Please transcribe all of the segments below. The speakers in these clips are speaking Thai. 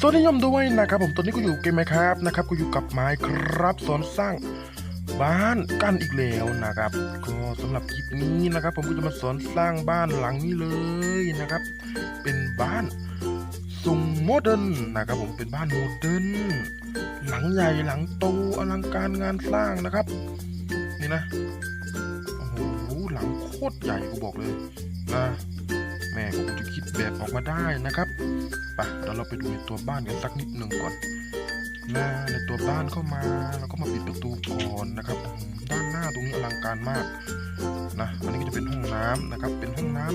สวัสดียมด้วยนะครับผมตอนนี้ก็อยู่เกมไหมครับนะครับก็อยู่กับไม้ครับสอนสร้างบ้านกันอีกแล้วนะครับก็สำหรับคลิปนี้นะครับ ผมก็จะมาสอนสร้างบ้านหลังนี้เลยนะครับ เป็นบ้านทรงโมเดิร์นนะครับ ผมเป็นบ้านโมเดิร์นหลังใหญ่หลังโตอลังการงานสร้างนะครับ นี่นะโอ้โหหลังโคตรใหญ่กูบอกเลยนะ ม่ก็จะคิดแบบออกมาได้นะครับไปเดี๋ยวเราไปดูในตัวบ้านกันสักนิดหนึ่งก่อนหน้าในตัวบ้านเข้ามาแล้วก็มาปิดประตูก่อนนะครับ ด้านหน้าตรงนี้อลังการมากนะอันนี้ก็จะเป็นห้องน้ำนะครับ เป็นห้องน้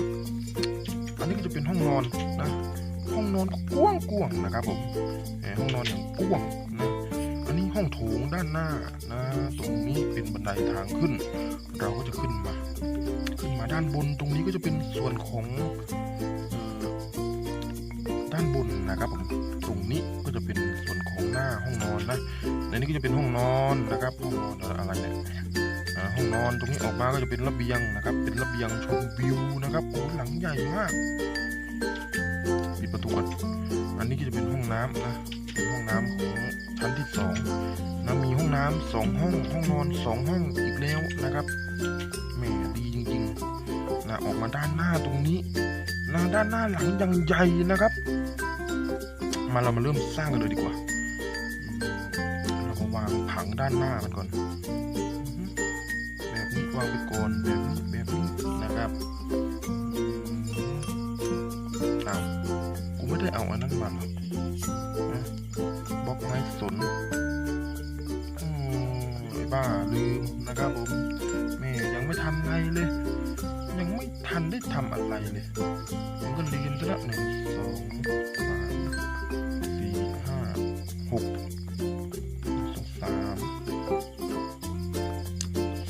ำอันนี้ก็จะเป็นห้องนอนนะ ห้องนอนกว้างกวางๆนะครับผมห้องนอนอย่างกว้าง ห้องโถงด้านหน้านะ ตรงนี้เป็นบันไดทางขึ้น เราก็จะขึ้นมา ขึ้นมาด้านบนตรงนี้ก็จะเป็นส่วนของด้านบนนะครับผมตรงนี้ก็จะเป็นส่วนของหน้าห้องนอนนะในนี้ก็จะเป็นห้องนอนนะครับห้องนอนอะไรเนี่ยห้องนอนตรงนี้ออกมาก็จะเป็นระเบียงนะครับ เป็นระเบียงชมวิวนะครับโอ้หลังใหญ่มากปิดประตูอนอันนี้ก็จะเป็นห้องน้ำนะ เป็นห้องน้ำของชั้นที่สองนะมีห้องน้ำสองห้อง ห้องนอนสองห้องอีกแล้วนะครับแหมดีจริงๆนะออกมาด้านหน้าตรงนี้หน้าด้านหน้าหลังยังใหญ่นะครับ มาเรามาเริ่มสร้างกันเลยดีกว่า เรามาวางผังด้านหน้ามันก่อนแบบนี้วางไปก่อนแบบนี้แบบนี้นะครับ นะครับผมแม่ยังไม่ทันไรเลย ยังไม่ทันได้ทำอะไรเลยผมก็ลืมซะละหนึ่งสองสามสี่ห้าหกสองสาม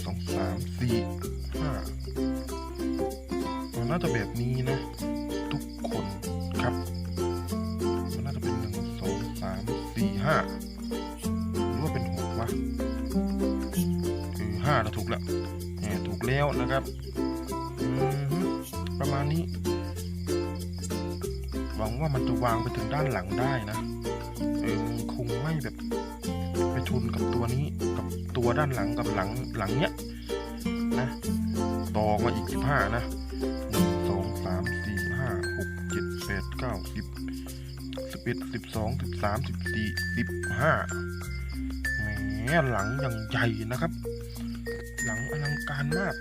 สองสามสี่ห้ามันน่าจะแบบนี้นะ ทุกคนครับ มันน่าจะเป็นหนึ่งสองสามสี่ห้า แล้วนะครับประมาณนี้ หวังว่ามันจะวางไปถึงด้านหลังได้นะเออคงไม่แบบไปชนกับตัวนี้กับตัวด้านหลังกับหลังหลังเนี้ยนะต่อมาอีกสิบห้านะหนึ่งสองสามสี่ห้าหกเจ็ดแปดเก้าสิบสิบเอ็ดสิบสองสิบสามสิบสี่สิบห้าแหมหลังอย่างใหญ่นะครับ หลังอลังการมาก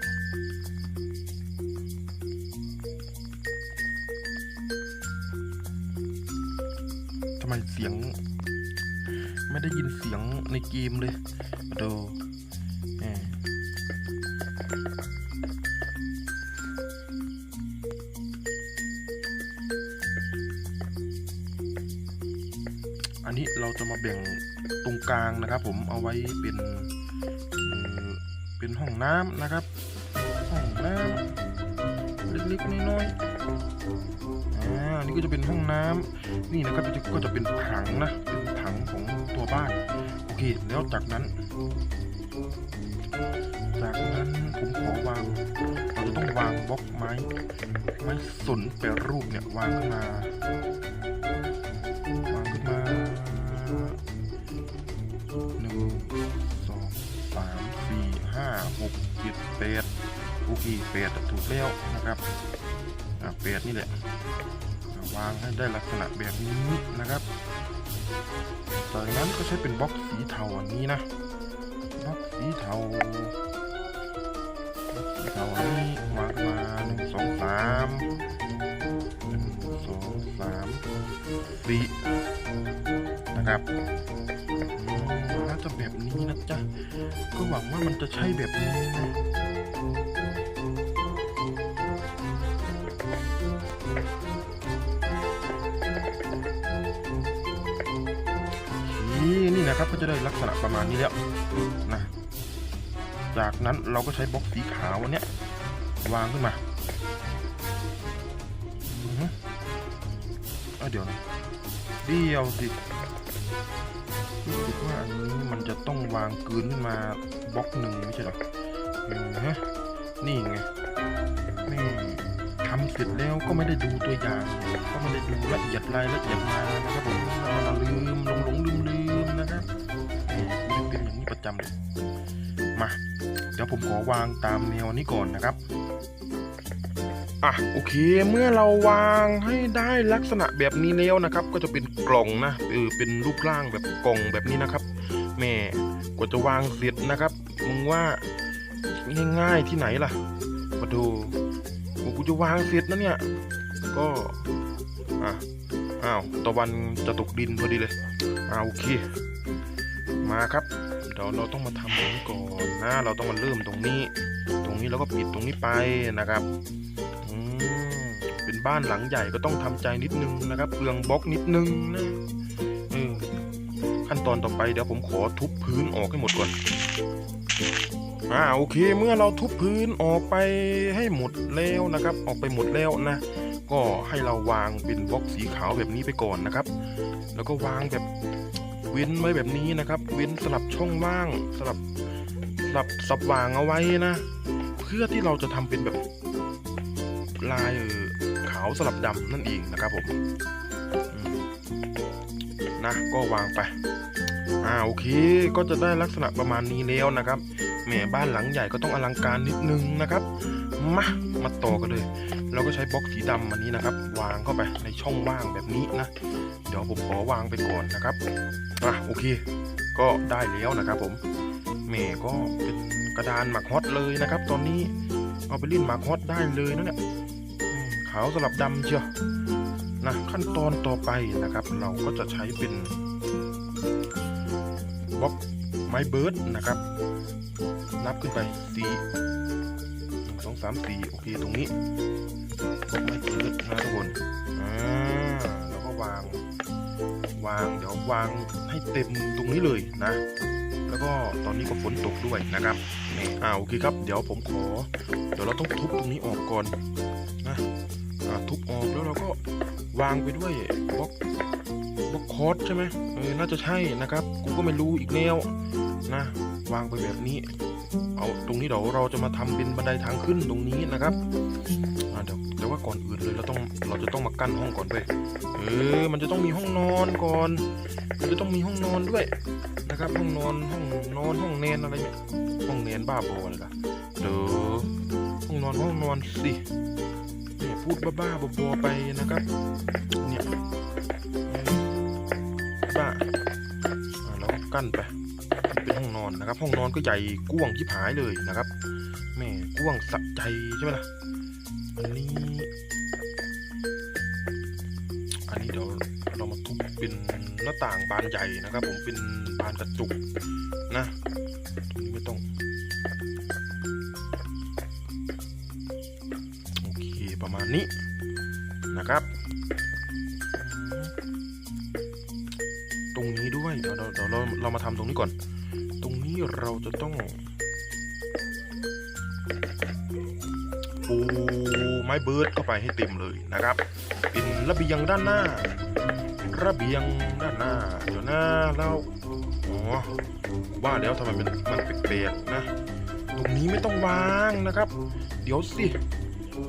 เสียง ไม่ได้ยินเสียงในเกมเลยมาดูอันนี้เราจะมาแบ่งตรงกลางนะครับ ผมเอาไว้เป็นเป็นห้องน้ำนะครับ ห้องน้ำเล็กๆน้อยๆ นี้ก็จะเป็นห้องน้ำนี่นะครับก็จะเป็นถังนะ เป็นถังของตัวบ้าน โอเค แล้วจากนั้น จากนั้นผมขอวาง เราจะต้องวางบล็อกไม้ ไม้สนแปรรูปเนี่ยวางขึ้นมา วางขึ้นมาหนึ่งสองสามสี่ห้าหกเจ็ดแปดโอเคแปดถูกแล้วนะครับอะแปดนี่แหละ วางให้ได้ลักษณะแบบนี้นะครับ จากนั้นก็ใช้เป็นบล็อกสีเทาอันนี้นะบล็อกสีเทาบล็อกสีเทาอันนี้วางมาหนึ่งสองสามหนึ่งสองสามสี่นะครับน่าจะแบบนี้นะจ๊ะก็หวังว่ามันจะใช่แบบนี้นะ นะครับก็จะได้ลักษณะประมาณนี้แล้วนะจากนั้นเราก็ใช้บล็อกสีขาวอันเนี้ยวางขึ้นมาเอ้ยเดี๋ยวนะเดียวสิรู้สึกว่าอันนี้มันจะต้องวางกินขึ้นมาบล็อกหนึ่งไม่ใช่หรอฮะนี่ไงนี่ทำเสร็จแล้วก็ไม่ได้ดูตัวอย่าง ก็ไม่ได้ดูละเอียดรายละเอียดมานะครับผม เรางนี้ประจำเลยมาเดี๋ยวผมขอวางตามแนวนี้ก่อนนะครับอะโอเคเมื่อเราวางให้ได้ลักษณะแบบนี้แล้วนะครับ ก็จะเป็นกล่องนะเออเป็นรูปร่างแบบกล่องแบบนี้นะครับแม่กว่าจะวางเสร็จนะครับมึงว่าง่ายๆที่ไหนล่ะมาดูกูจะวางเสร็จนะเนี่ยก็อะอ้าวตะวันจะตกดินพอดีเลยอ่าโอเค มาครับเดี๋ยวเราต้องมาทำตรงนี้ก่อนนะ เราต้องมาเริ่มตรงนี้ ตรงนี้แล้วก็ปิดตรงนี้ไปนะครับอืมเป็นบ้านหลังใหญ่ก็ต้องทำใจนิดนึงนะครับเปลืองบล็อกนิดนึงนะขั้นตอนต่อไปเดี๋ยวผมขอทุบพื้นออกให้หมดก่อนอ่าโอเค เมื่อเราทุบพื้นออกไปให้หมดแล้วนะครับ ออกไปหมดแล้วนะ ก็ให้เราวางเป็นบล็อกสีขาวแบบนี้ไปก่อนนะครับ แล้วก็วางแบบ เว้นไว้แบบนี้นะครับ เว้นสลับช่องว่างสลับสลับสับวางเอาไว้นะ เพื่อที่เราจะทำเป็นแบบลายขาวสลับดำนั่นเองนะครับผมมนะก็วางไปอ่าโอเค ก็จะได้ลักษณะประมาณนี้แล้วนะครับแหมบ้านหลังใหญ่ก็ต้องอลังการนิดนึงนะครับ มามาต่อกันเลย เราก็ใช้บล็อกสีดำอันนี้นะครับ วางเข้าไปในช่องว่างแบบนี้นะ เดี๋ยวผมขอวางไปก่อนนะครับอะโอเค ก็ได้แล้วนะครับผมแหม่ก็เป็นกระดานหมักฮอตเลยนะครับ ตอนนี้เอาไปเล่นหมักฮอตได้เลยนะเนี่ยขาวสลับดำเชียวนะขั้นตอนต่อไปนะครับ เราก็จะใช้เป็นบล็อกไม้เบิร์ดนะครับ นับขึ้นไปสี สามสี่โอเคตรงนี้บล็อกไม้เบิดนะทุกคนอ่าแล้วก็วาง วางเดี๋ยววางให้เต็มตรงนี้เลยนะ แล้วก็ตอนนี้ก็ฝนตกด้วยนะครับนี่อ่าโอเคครับเดี๋ยวผมขอ เดี๋ยวเราต้องทุบตรงนี้ออกก่อนนะอ่าทุบออกแล้วเราก็วางไปด้วยบล็อกบล็อกคอร์สใช่ไหมเออน่าจะใช่นะครับ กูก็ไม่รู้อีกแล้วนะ วางไปแบบนี้ เอาตรงนี้เดี๋ยวเราจะมาทำเป็นบันไดทางขึ้นตรงนี้นะครับเดี๋ยวแต่ว่าก่อนอื่นเลยเราต้องเราจะต้องมากั้นห้องก่อนด้วยเออมันจะต้องมีห้องนอนก่อนมันจะต้องมีห้องนอนด้วยนะครับ ห้องนอนห้องนอนห้องเนนอะไรเนี่ยห้องเนนบ้าบอเลยล่ะเดี๋ยห้องนอนห้องนอนสิเนี่ยพูดบ้าๆบอๆไปนะครับเนี่ยบ้าอ่าแล้วกั้นไป เป็นห้องนอนนะครับ ห้องนอนก็ใหญ่กว้างที่ผายเลยนะครับแม่กว้างสะใจใช่ไหมล่ะอันนี้ อันนี้เดี๋ยวเรามาทุบเป็นหน้าต่างบานใหญ่นะครับ ผมเป็นบานกระจุกนะตรงนี้ไม่ต้องโอเคประมาณนี้นะครับตรงนี้ด้วย เดี๋ยวเราเราเรามาทำตรงนี้ก่อน นี้เราจะต้องปูไม้เบิร์ดเข้าไปให้เต็มเลยนะครับ เป็นระเบียงด้านหน้า ระเบียงด้านหน้า เดี๋ยวหน้าแล้วอ๋อว่าแล้วทำไมมันมันแปลกๆนะ ตรงนี้ไม่ต้องวางนะครับ เดี๋ยวสิ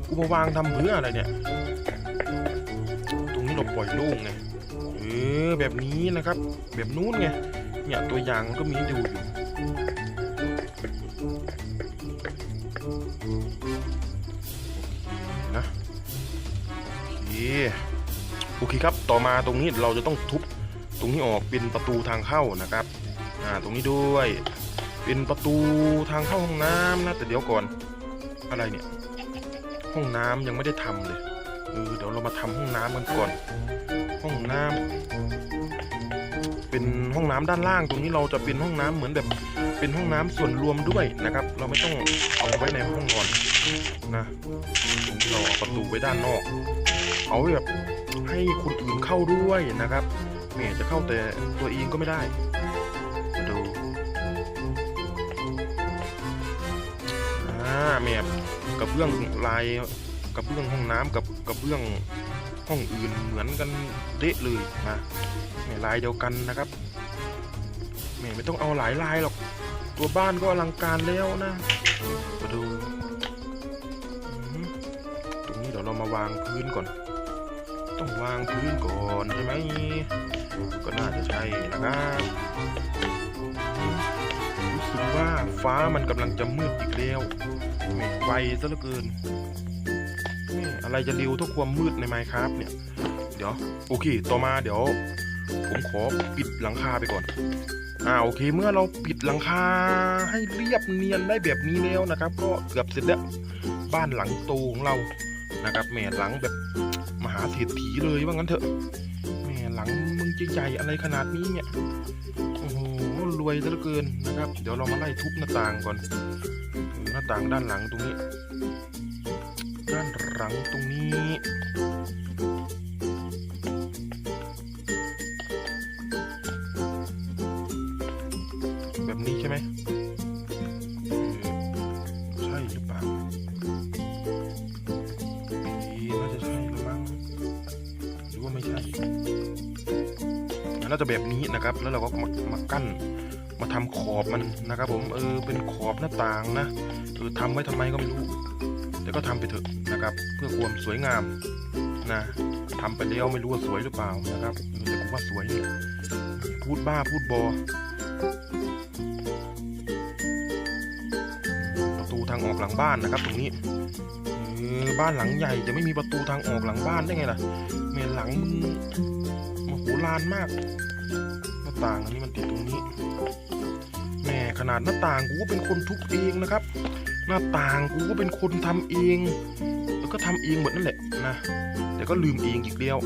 กูมาวางทำเพื่ออะไรเนี่ย ตรงนี้เราปล่อยโล่งไงเออแบบนี้นะครับ แบบนู้นไงเนี่ยตัวอย่างมันก็มีดูอยู่ โอเคโอเคครับต่อมาตรงนี้เราจะต้องทุบตรงนี้ออกเป็นประตูทางเข้านะครับอ่าตรงนี้ด้วยเป็นประตูทางเข้าห้องน้ำนะแต่เดี๋ยวก่อนอะไรเนี่ยห้องน้ำยังไม่ได้ทำเลยเออเดี๋ยวเรามาทำห้องน้ำกันก่อน ห้องน้ำเป็นห้องน้ำด้านล่าง ตรงนี้เราจะเป็นห้องน้ำเหมือนแบบเป็นห้องน้ำส่วนรวมด้วยนะครับ เราไม่ต้องเอาไว้ในห้องนอนนะตรงที่เราเอาประตูไว้ด้านนอก เอาไว้แบบให้คนอื่นเข้าด้วยนะครับแม่จะเข้าแต่ตัวเองก็ไม่ได้มาดูอ่าแม่กระเบื้องลายกระเบื้องห้องน้ำกับกระเบื้องห้องอื่นเหมือนกันเดะเลยนะแม่ลายเดียวกันนะครับแม่ไม่ต้องเอาหลายลายหรอกตัวบ้านก็อลังการแล้วนะมาดูตรงนี้เดี๋ยวเรามาวางพื้นก่อน ต้องวางพื้นก่อนใช่ไหม ก็น่าจะใช่นะครับอืมว่าฟ้ามันกำลังจะมืดอีกแล้วแหม่ไวซะเหลือเกินแม่อะไรจะเร็วเท่าความมืดในไมค์ครับเนี่ย เดี๋ยว โอเค ต่อมาเดี๋ยว ผมขอปิดหลังคาไปก่อน อ่าโอเค เมื่อเราปิดหลังคาให้เรียบเนียนได้แบบนี้แล้วนะครับ ก็เกือบเสร็จแล้วบ้านหลังโตของเรา นะครับแม่หลังแบบมหาเศรษฐีเลยว่างั้นเถอะแม่หลังมึงจะใหญ่อะไรขนาดนี้เนี่ยโอ้โหรวยซะเหลือเกินนะครับ เดี๋ยวเรามาไล่ทุบหน้าต่างก่อนหน้าต่างด้านหลังตรงนี้ ด้านหลังตรงนี้ น่าจะแบบนี้นะครับ แล้วเราก็มามากั้น มาทำขอบมันนะครับ ผมเออเป็นขอบหน้าต่างนะเออทำไว้ทำไมก็ไม่รู้แต่ก็ทำไปเถอะนะครับ เพื่อความสวยงามนะทำไปแล้วไม่รู้ว่าสวยหรือเปล่านะครับแต่กูว่าสวยเนี่ยพูดบ้าพูดบอประตูทางออกหลังบ้านนะครับ ตรงนี้เออบ้านหลังใหญ่จะไม่มีประตูทางออกหลังบ้านได้ไงล่ะเมนหลัง มึงมโหฬารมาก หน้าต่างอันนี้มันติดตรงนี้แม่ขนาดหน้าต่างกูก็เป็นคนทุบเองนะครับ หน้าต่างกูก็เป็นคนทำเอง แล้วก็ทำเองหมดนั่นแหละนะแต่ก็ลืมเองอีกแล้ว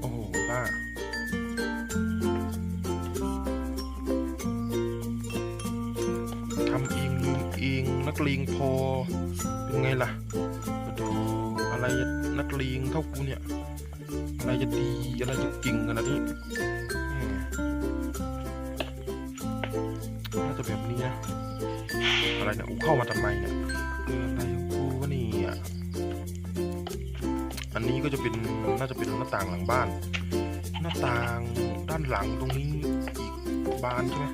โอ้โหบ้าทำเองลืมเองนักเลงพอเป็นไงล่ะดูอะไรนักเลงเท่ากูเนี่ย อะไรจะดีอะไรจะเก่งขนาดนี้น่าจะแบบนี้นะอะไรเนี่ยอูเข้ามาทำไมเนี่ยเอออะไรของกูวะนี่ยอันนี้ก็จะเป็นน่าจะเป็นหน้าต่างหลังบ้าน หน้าต่างด้านหลังตรงนี้อีกบานใช่ไหม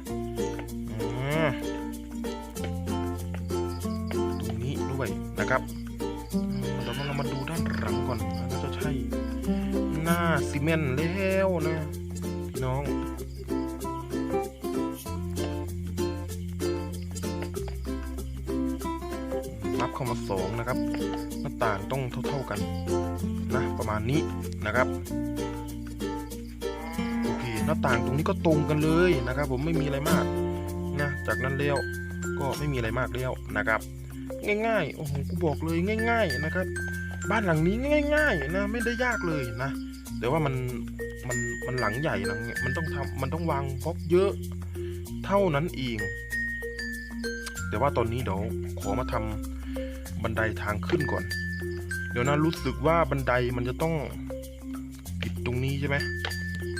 น้าซีเมนแล้วนะพี่น้องนับเข้ามาสองนะครับหน้าต่างต้องเท่า ๆกันนะประมาณนี้นะครับโอเคหน้าต่างตรงนี้ก็ตรงกันเลยนะครับ ผมไม่มีอะไรมากนะจากนั้นแล้วก็ไม่มีอะไรมากแล้วนะครับ ง่ายๆโอ้โหกูบอกเลยง่าย ๆนะครับ บ้านหลังนี้ง่าย ๆ นะไม่ได้ยากเลยนะ แต่ว่ามันมันมันหลังใหญ่หลังเนี่ยมันต้องทำมันต้องวางบล็อกเยอะเท่านั้นเอง แต่ว่าตอนนี้เดี๋ยวขอมาทำบันไดทางขึ้นก่อน เดี๋ยวนะรู้สึกว่าบันไดมันจะต้องปิดตรงนี้ใช่ไหม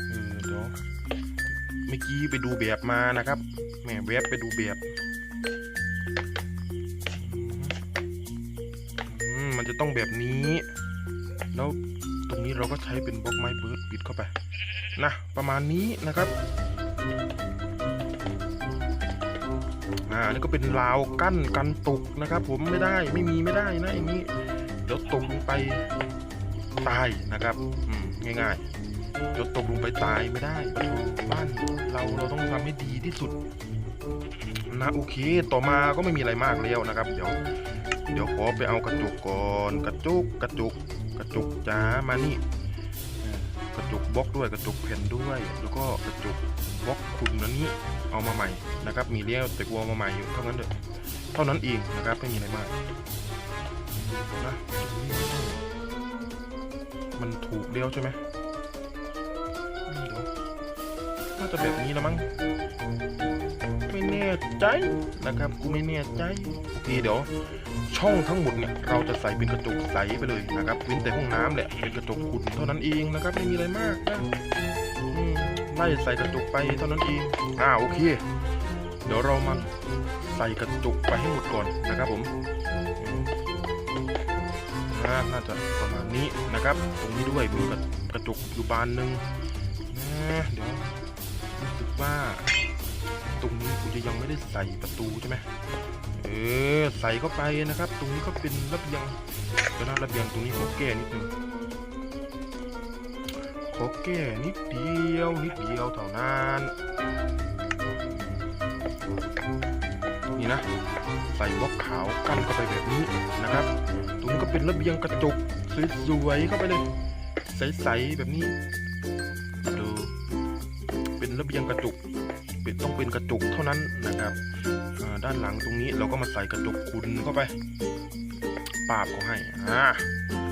เออเดี๋ยวเมื่อกี้ไปดูแบบมานะครับแหม่เว็บไปดูแบบมันจะต้องแบบนี้ แล้ว นี้เราก็ใช้เป็นบล็อกไม้เบิร์ดปิดเข้าไปนะประมาณนี้นะครับอ่าอันนี่ก็เป็นราวกั้นกันตกนะครับ ผมไม่ได้ไม่มีไม่ได้นะอย่างนี้เดี๋ยวตกลงไปตายนะครับอืมง่ายๆเดี๋ยวตกลงไปตายไม่ได้ประตูบ้านเราเราต้องทำให้ดีที่สุดนะโอเค ต่อมาก็ไม่มีอะไรมากแล้วนะครับ เดี๋ยว เดี๋ยวขอไปเอากระจกก่อน กระจกกระจกก จุกจ้ามานี่กระจุกบล็อกด้วยกระจุกแผ่นด้วย แล้วก็กระจุกบล็อกคุณนั้นนี้เอามาใหม่นะครับ มีเลี้ยวแต่กลัวมาใหม่อยู่เท่านั้นเถอะเท่านั้นเองนะครับไม่มีอะไรมากนะมันถูกเลี้ยวใช่ไหมอืมเดี๋ยว น่าจะแบบนี้แล้วมั้งไม่แน่ใจนะครับกูไม่แน่ใจโอเคเดี๋ยว ช่องทั้งหมดเนี่ยเราจะใส่เป็นกระจกใสไปเลยนะครับเว้นแต่ห้องน้ำแหละเป็นกระจกขุ่นเท่านั้นเองนะครับไม่มีอะไรมากนะไล่ใส่กระจกไปเท่านั้นเองอ่าโอเค เดี๋ยวเรามาใส่กระจกไปให้หมดก่อนนะครับผมอืมอ่าน่าจะประมาณนี้นะครับ ตรงนี้ด้วยมีกระกระจกอยู่บานหนึ่งนะเดี๋ยว ว่า ตรงนี้กูจะยังไม่ได้ใส่ประตูใช่ไหมเออใส่เข้าไปนะครับ ตรงนี้ก็เป็นระเบียงเดี๋ยวนะระเบียงตรงนี้ขอแก้นิดนึงขอแก้นิดเดียวนิดเดียวเท่านั้นนี่นะใส่บล็อกขาวกั้นเข้าไปแบบนี้นะครับตรงนี้ก็เป็นระเบียงกระจกสวยๆเข้าไปเลยใสๆแบบนี้ เป็นระเบียงกระจกเป็นต้องเป็นกระจกเท่านั้นนะครับด้านหลังตรงนี้เราก็มาใส่กระจกคุณเข้าไปปาบเขาให้อ่า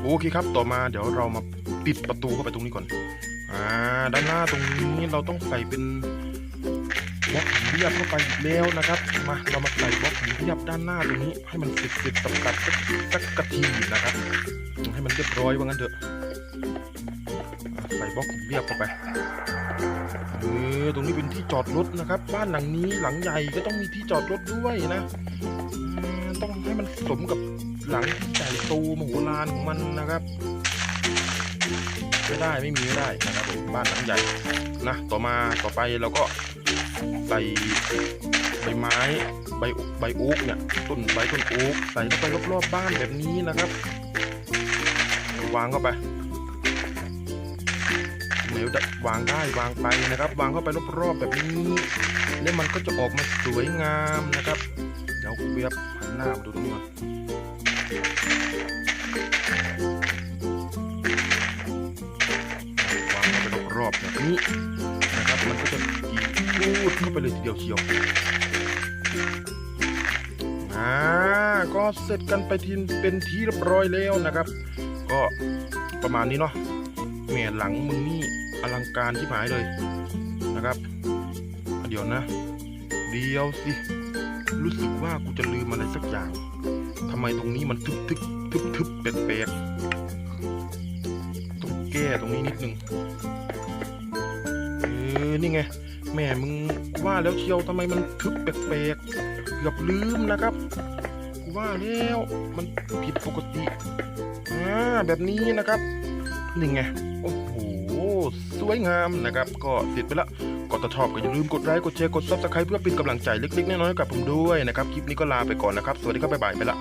โอเคครับต่อมาเดี๋ยวเรามาปิดประตูเข้าไปตรงนี้ก่อนอ่าด้านหน้าตรงนี้เราต้องใส่เป็นบล็อกเรียบเข้าไปแล้วนะครับ มาเรามาใส่บล็อกเรียบด้านหน้าตรงนี้ ให้มันติดติดๆตับตับๆสักกะทีนะครับ ให้มันเรียบร้อยว่างั้นเถอะใส่บล็อกเรียบเข้าไป เออตรงนี้เป็นที่จอดรถนะครับ บ้านหลังนี้หลังใหญ่ก็ต้องมีที่จอดรถด้วยนะต้องให้มันสมกับหลังที่ใหญ่โตมโหฬารของมันนะครับไม่ได้ไม่มีไม่ได้นะครับผมบ้านหลังใหญ่นะต่อมาต่อไปเราก็ใส่ใบไม้ใบใบโอ๊กเนี่ยต้นใบต้นโอ๊กใส่เข้าไปรอบๆบ้านแบบนี้นะครับ วางเข้าไป เหนียววางได้วางไปนะครับ วางเข้าไปรอบๆแบบนี้ แล้วมันก็จะออกมาสวยงามนะครับ เดี๋ยวเบียบหันหน้ามาดูตรงนี้ก่อนวางเข้าไปรอบๆแบบนี้นะครับ มันก็จะกีดพูดเข้าไปเลยทีเดียวเชียวอ่าก็เสร็จกันไปทีเป็นที่เรียบร้อยแล้วนะครับ ก็ประมาณนี้เนาะแม่หลังมึงนี่ อลังการที่หายเลยนะครับ เดี๋ยวนะ เดียวสิ รู้สึกว่ากูจะลืมอะไรสักอย่างทำไมตรงนี้มันทึบทึบทึบทึบแปลกๆต้องแก้ตรงนี้นิดนึงเออนี่ไงแม่มึงกูว่าแล้วเชียวทำไมมันทึบแปลกๆเกือบลืมนะครับกูว่าแล้วมันผิดปกติอ่าแบบนี้นะครับนี่ไงโอ้โห สวยงามนะครับ ก็เสร็จไปละก็ถ้าชอบก็อย่าลืมกดไลค์กดแชร์กดซับสไครต์เพื่อเป็นกำลังใจเล็กๆน้อยๆกับผมด้วยนะครับ คลิปนี้ก็ลาไปก่อนนะครับ สวัสดีครับบ๊ายบายไปละ